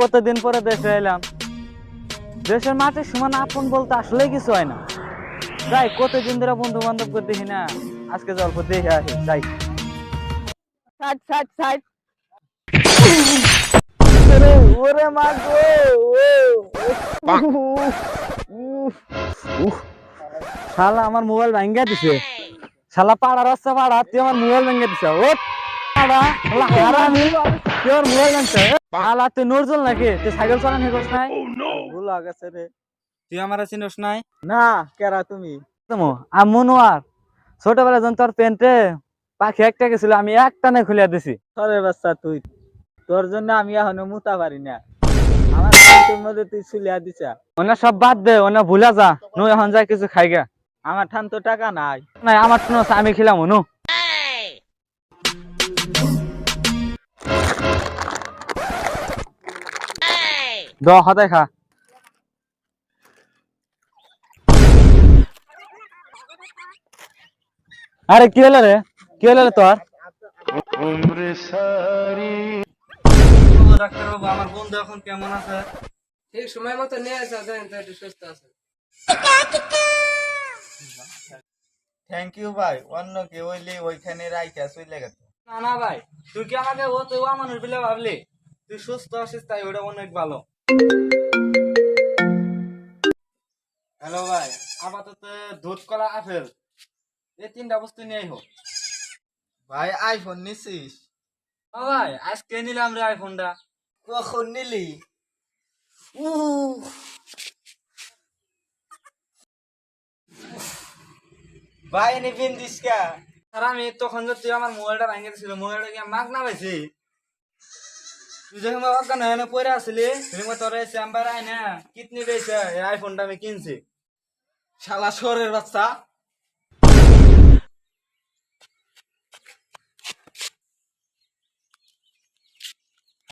কতদিন পরে দেশে এলাম? দেশের মাঠে সমান আপন বলতে আসলে কিছু হয় না। যাই কতদিন ধরে বন্ধু বান্ধব করতে না? আজকে অল্প দেখে আসি যাই। সাইড সাইড সাইড ওরে ওরে মা গো শালা আমার মোবাইল ভাঙ্গা দিছে। শালা পাড়া রাস্তা পাড়া তুই আমার মোবাইল ভাঙ্গা দিছে ও ছোটবেলা যখন তোর প্যান্টে পাখি একটা গেছিল আমি একটা না খুলে দিছি। সরে বাচ্চা তুই। তোর জন্য আমি এখনও মুতা পারি না। আমার মধ্যে তুই চুলিয়া দিছা। ওনা সব বাদ দে ওনা ভুলা যা। নু এখন যা কিছু খাইগা। আমার ঠান তো টাকা নাই। নাই আমার আমি খেলাম নু। দ হতাই খা। আরে কি হলো রে? কি হলো রে তোর? ডাক্তার বাবু আমার বন্ধু এখন কেমন আছে ঠিক সময় মতো নিয়ে আসা দেন তো একটু সুস্থ আছে থ্যাংক ইউ ভাই অন্য কেউ হইলে ওইখানে রাইখা চলে গেছে। না না ভাই। তুই কি আমাকে ও তুই ভাবলি? তুই সুস্থ আছিস তাই ওটা অনেক ভালো। হ্যালো ভাই আপাতত দুধ কলা আপেল এই তিনটা বস্তু নিয়ে হোক। ভাই আইফোন নিছিস? ও ভাই আজকে নিলাম রে আইফোনটা কখন নিলি? ভাই নিবিন দিসকা আর আমি তখন যে তুই আমার মোবাইলটা ভাঙে দিছিল মোবাইলটা কি মাগ না পাইছি? তুই পড়ে না কিডনি পেয়েছে আইফোনটা আমি কিনছি। শালা সরের বাচ্চা।